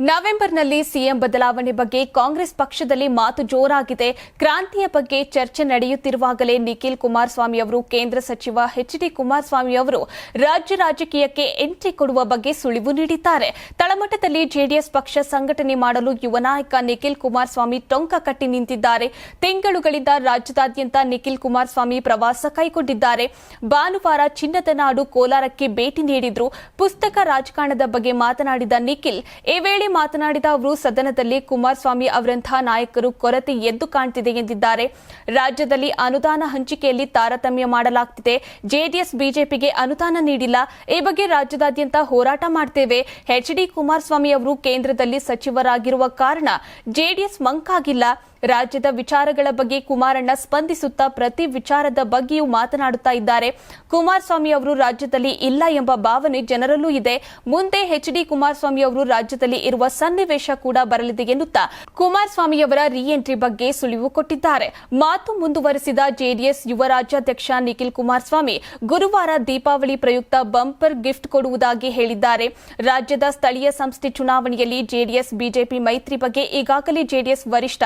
ನವೆಂಬರ್ನಲ್ಲಿ ಸಿಎಂ ಬದಲಾವಣೆ ಬಗ್ಗೆ ಕಾಂಗ್ರೆಸ್ ಪಕ್ಷದಲ್ಲಿ ಮಾತು ಜೋರಾಗಿದೆ. ಕ್ರಾಂತಿಯ ಬಗ್ಗೆ ಚರ್ಚೆ ನಡೆಯುತ್ತಿರುವಾಗಲೇ ನಿಖಿಲ್ ಕುಮಾರಸ್ವಾಮಿ ಅವರು, ಕೇಂದ್ರ ಸಚಿವ ಎಚ್ ಡಿ ಕುಮಾರಸ್ವಾಮಿ ಅವರು ರಾಜ್ಯ ರಾಜಕೀಯಕ್ಕೆ ಎಂಟ್ರಿ ಕೊಡುವ ಬಗ್ಗೆ ಸುಳಿವು ನೀಡಿದ್ದಾರೆ. ತಳಮಟ್ಟದಲ್ಲಿ ಜೆಡಿಎಸ್ ಪಕ್ಷ ಸಂಘಟನೆ ಮಾಡಲು ಯುವ ನಾಯಕ ನಿಖಿಲ್ ಕುಮಾರಸ್ವಾಮಿ ಟೊಂಕ ಕಟ್ಟಿ ನಿಂತಿದ್ದಾರೆ. ತಿಂಗಳುಗಳಿಂದ ರಾಜ್ಯದಾದ್ಯಂತ ನಿಖಿಲ್ ಕುಮಾರಸ್ವಾಮಿ ಪ್ರವಾಸ ಕೈಗೊಂಡಿದ್ದಾರೆ. ಭಾನುವಾರ ಚಿನ್ನದ ನಾಡು ಕೋಲಾರಕ್ಕೆ ಭೇಟಿ ನೀಡಿದ್ರು. ಪುಸ್ತಕ ರಾಜಕಾರಣದ ಬಗ್ಗೆ ಮಾತನಾಡಿದ ನಿಖಿಲ್, ಈ ವೇಳೆ ಮಾತನಾಡಿದ ಅವರು, ಸದನದಲ್ಲಿ ಕುಮಾರಸ್ವಾಮಿ ಅವರಂತಹ ನಾಯಕರು ಕೊರತೆ ಎದ್ದು ಕಾಣ್ತಿದೆ ಎಂದಿದ್ದಾರೆ. ರಾಜ್ಯದಲ್ಲಿ ಅನುದಾನ ಹಂಚಿಕೆಯಲ್ಲಿ ತಾರತಮ್ಯ ಮಾಡಲಾಗ್ತಿದೆ. ಜೆಡಿಎಸ್, ಬಿಜೆಪಿಗೆ ಅನುದಾನ ನೀಡಿಲ್ಲ. ಈ ಬಗ್ಗೆ ರಾಜ್ಯದಾದ್ಯಂತ ಹೋರಾಟ ಮಾಡ್ತೇವೆ. ಎಚ್ ಡಿ ಕುಮಾರಸ್ವಾಮಿ ಅವರು ಕೇಂದ್ರದಲ್ಲಿ ಸಚಿವರಾಗಿರುವ ಕಾರಣ ಜೆಡಿಎಸ್ ಮಂಕಾಗಿಲ್ಲ. ರಾಜ್ಯದ ವಿಚಾರಗಳ ಬಗ್ಗೆ ಕುಮಾರಣ್ಣ ಸ್ಪಂದಿಸುತ್ತಾ ಪ್ರತಿ ವಿಚಾರದ ಬಗ್ಗೆಯೂ ಮಾತನಾಡುತ್ತಾ ಇದ್ದಾರೆ. ಕುಮಾರಸ್ವಾಮಿ ಅವರು ರಾಜ್ಯದಲ್ಲಿ ಇಲ್ಲ ಎಂಬ ಭಾವನೆ ಜನರಲ್ಲೂ ಇದೆ. ಮುಂದೆ ಎಚ್ ಡಿ ಕುಮಾರಸ್ವಾಮಿ ಅವರು ರಾಜ್ಯದಲ್ಲಿ ಇರುವ ಸನ್ನಿವೇಶ ಕೂಡ ಬರಲಿದೆ ಎನ್ನುತ್ತಾ ಕುಮಾರಸ್ವಾಮಿಯವರ ರಿ ಎಂಟ್ರಿ ಬಗ್ಗೆ ಸುಳಿವು ಕೊಟ್ಟಿದ್ದಾರೆ. ಮಾತು ಮುಂದುವರೆಸಿದ ಜೆಡಿಎಸ್ ಯುವ ರಾಜ್ಯಾಧ್ಯಕ್ಷ ನಿಖಿಲ್ ಕುಮಾರಸ್ವಾಮಿ ಗುರುವಾರ ದೀಪಾವಳಿ ಪ್ರಯುಕ್ತ ಬಂಪರ್ ಗಿಫ್ಟ್ ಕೊಡುವುದಾಗಿ ಹೇಳಿದ್ದಾರೆ. ರಾಜ್ಯದ ಸ್ಥಳೀಯ ಸಂಸ್ಥೆ ಚುನಾವಣೆಯಲ್ಲಿ ಜೆಡಿಎಸ್, ಬಿಜೆಪಿ ಮೈತ್ರಿ ಬಗ್ಗೆ ಈಗಾಗಲೇ ಜೆಡಿಎಸ್ ವರಿಷ್ಠ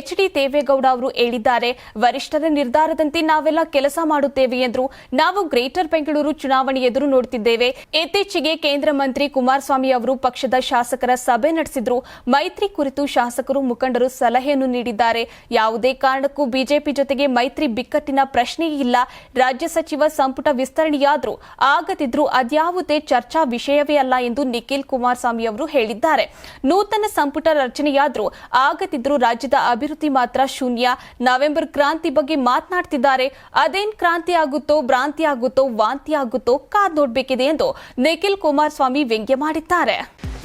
ಎಚ್ ದೇವೇಗೌಡ ಅವರು ಹೇಳಿದ್ದಾರೆ, ವರಿಷ್ಠರ ನಿರ್ಧಾರದಂತೆ ನಾವೆಲ್ಲ ಕೆಲಸ ಮಾಡುತ್ತೇವೆ ಎಂದರು ನಾವು ಗ್ರೇಟರ್ ಬೆಂಗಳೂರು ಚುನಾವಣೆ ಎದುರು ನೋಡುತ್ತಿದ್ದೇವೆ ಇತ್ತೀಚೆಗೆ ಕೇಂದ್ರ ಮಂತ್ರಿ ಕುಮಾರಸ್ವಾಮಿ ಅವರು ಪಕ್ಷದ ಶಾಸಕರ ಸಭೆ ನಡೆಸಿದ್ರು. ಮೈತ್ರಿ ಕುರಿತು ಶಾಸಕರು ಮುಖಂಡರು ಸಲಹೆಯನ್ನು ನೀಡಿದ್ದಾರೆ. ಯಾವುದೇ ಕಾರಣಕ್ಕೂ ಬಿಜೆಪಿ ಜೊತೆಗೆ ಮೈತ್ರಿ ಬಿಕ್ಕಟ್ಟಿನ ಪ್ರಶ್ನೆಯೇ ಇಲ್ಲ. ರಾಜ್ಯ ಸಚಿವ ಸಂಪುಟ ವಿಸ್ತರಣೆಯಾದರೂ ಆಗದಿದ್ರೂ ಅದ್ಯಾವುದೇ ಚರ್ಚಾ ವಿಷಯವೇ ಅಲ್ಲ ಎಂದು ನಿಖಿಲ್ ಕುಮಾರಸ್ವಾಮಿ ಅವರು ಹೇಳಿದ್ದಾರೆ. ನೂತನ ಸಂಪುಟ ರಚನೆಯಾದರೂ ಆಗದಿದ್ರೂ ರಾಜ್ಯದ ಅಭಿವೃದ್ಧಿ ಮಾತ್ರ ಶೂನ್ಯ. ನವೆಂಬರ್ ಕ್ರಾಂತಿ ಬಗ್ಗೆ ಮಾತನಾಡ್ತಿದ್ದಾರೆ. ಅದೇನ್ ಕ್ರಾಂತಿ ಆಗುತ್ತೋ, ಭ್ರಾಂತಿ ಆಗುತ್ತೋ, ವಾಂತಿ ಆಗುತ್ತೋ ಕಾದ್ ನೋಡ್ಬೇಕಿದೆ ಎಂದು ನಿಖಿಲ್ ಕುಮಾರಸ್ವಾಮಿ ವ್ಯಂಗ್ಯ ಮಾಡಿದ್ದಾರೆ.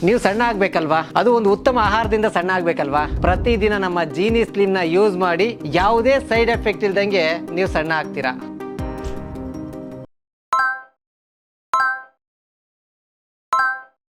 ನೀವು ಸಣ್ಣ ಆಗ್ಬೇಕಲ್ವಾ? ಅದು ಒಂದು ಉತ್ತಮ ಆಹಾರದಿಂದ ಸಣ್ಣ ಆಗ್ಬೇಕಲ್ವಾ? ಪ್ರತಿದಿನ ನಮ್ಮ ಜೀನಿ ಸ್ಲಿಮ್ನ ಯೂಸ್ ಮಾಡಿ ಯಾವುದೇ ಸೈಡ್ ಎಫೆಕ್ಟ್ ಇಲ್ದಂಗೆ ನೀವು ಸಣ್ಣ ಆಗ್ತೀರಾ?